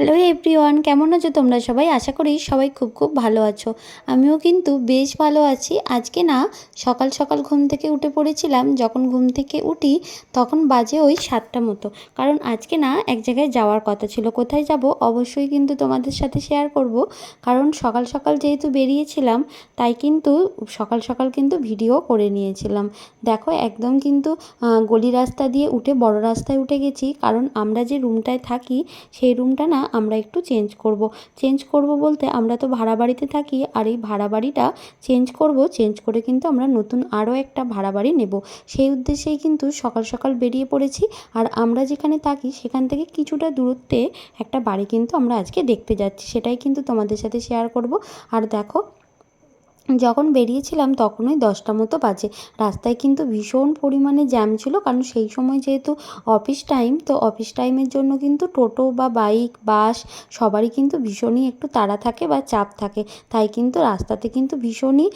Hello everyone কেমন আছো তোমরা সবাই? আশা করি সবাই খুব খুব ভালো আছো। আমিও কিন্তু বেশ ভালো আছি। আজকে না, সকাল সকাল ঘুম থেকে উঠে পড়েছিলাম। যখন ঘুম থেকে উঠি, তখন বাজে ওই সাতটা মতো। কারণ আজকে না, এক জায়গায় যাওয়ার কথা ছিল। কোথায় যাব? অবশ্যই কিন্তু তোমাদের সাথে শেয়ার করব। কারণ সকাল সকাল যেহেতু বেরিয়েছিলাম, তাই কিন্তু সকাল সকাল কিন্তু ভিডিও করে নিয়েছিলাম। দেখো, একদম কিন্তু গলি রাস্তা দিয়ে উঠে, বড় রাস্তায় উঠে গেছি। কারণ আমরা যে রুমটায় থাকি, সেই রুমটা না আমরা একটু চেঞ্জ করব। চেঞ্জ করব বলতে আমরা তো ভাড়া বাড়িতে থাকি আর এই ভাড়া বাড়িটা চেঞ্জ করব চেঞ্জ করে কিন্তু আমরা নতুন আরও একটা ভাড়া বাড়ি নেব। সেই উদ্দেশ্যেই কিন্তু সকাল সকাল বেরিয়ে পড়েছি আর আমরা যেখানে থাকি সেখান থেকে কিছুটা দূরত্বে একটা বাড়ি কিন্তু আমরা আজকে দেখতে যাচ্ছি। সেটাই কিন্তু তোমাদের সাথে শেয়ার করব। আর দেখো যখন বেরিয়েছিলাম তখন ওই দশটা মতো বাজে। রাস্তায় কিন্তু ভীষণ পরিমাণে জ্যাম ছিল, কারণ সেই সময় যেহেতু অফিস টাইম তো অফিস টাইমের জন্য কিন্তু টোটো বা বাইক বাস সবারই কিন্তু ভীষণই একটু তাড়া থাকে বা চাপ থাকে। তাই কিন্তু রাস্তাতে কিন্তু ভীষণই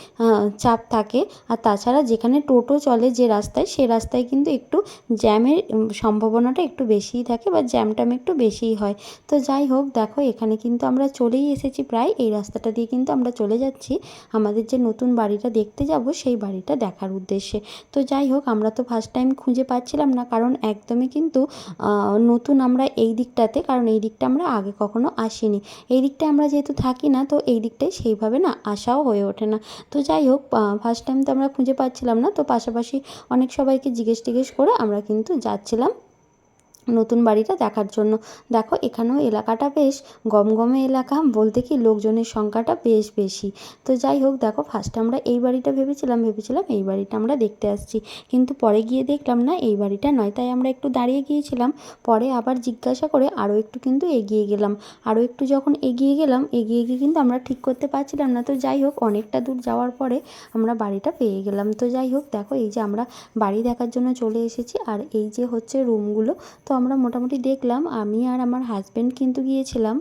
চাপ থাকে। আর তাছাড়া যেখানে টোটো চলে যে রাস্তায়, সে রাস্তায় কিন্তু একটু জ্যামের সম্ভাবনাটা একটু বেশিই থাকে বা জ্যাম ট্যাম একটু বেশিই হয়। তো যাই হোক, দেখো এখানে কিন্তু আমরা চলেই এসেছি প্রায়। এই রাস্তাটা দিয়ে কিন্তু আমরা চলে যাচ্ছি। আমাদের যে নতুন বাড়িটা দেখতে যাব, সেই বাড়িটা দেখার উদ্দেশ্যে। তো যাই হোক, আমরা তো ফার্স্ট টাইম খুঁজে পাচ্ছিলাম না, কারণ একদমই কিন্তু নতুন আমরা এই দিকটাতে, কারণ এই দিকটা আমরা আগে কখনো আসিনি। এই দিকটা আমরা যেহেতু থাকি না, তো এই দিকটায় সেইভাবে না আসাও হয়ে ওঠে না। তো যাই হোক ফার্স্ট টাইম তো আমরা খুঁজে পাচ্ছিলাম না, তো পাশাপাশি অনেক সবাইকে জিজ্ঞেস টিজ্ঞেস করে আমরা কিন্তু যাচ্ছিলাম। নতুন বাড়িটা দেখার জন্য। দেখো, এখানেও এলাকাটা বেশ গমগমে এলাকা। বলতে কি, লোকজনের সংখ্যাটা বেশ বেশি। তো যাই হোক, দেখো ফার্স্টে আমরা এই বাড়িটা ভেবেছিলাম ভেবেছিলাম এই বাড়িটা আমরা দেখতে আসছি। কিন্তু পরে গিয়ে দেখলাম না, এই বাড়িটা নয়। তাই আমরা একটু দাঁড়িয়ে গিয়েছিলাম। পরে আবার জিজ্ঞাসা করে আরও একটু কিন্তু এগিয়ে গেলাম। আরও একটু যখন এগিয়ে গেলাম, এগিয়ে গিয়ে কিন্তু আমরা ঠিক করতে পারছিলাম না। তো যাই হোক, অনেকটা দূর যাওয়ার পরে আমরা বাড়িটা পেয়ে গেলাম। তো যাই হোক, দেখো, এই যে আমরা বাড়ি দেখার জন্য চলে এসেছি। আর এই যে হচ্ছে রুমগুলো তো আমরা মোটামুটি দেখলাম আমি আর আমার হাজব্যান্ড কিন্তু গিয়েছিলাম।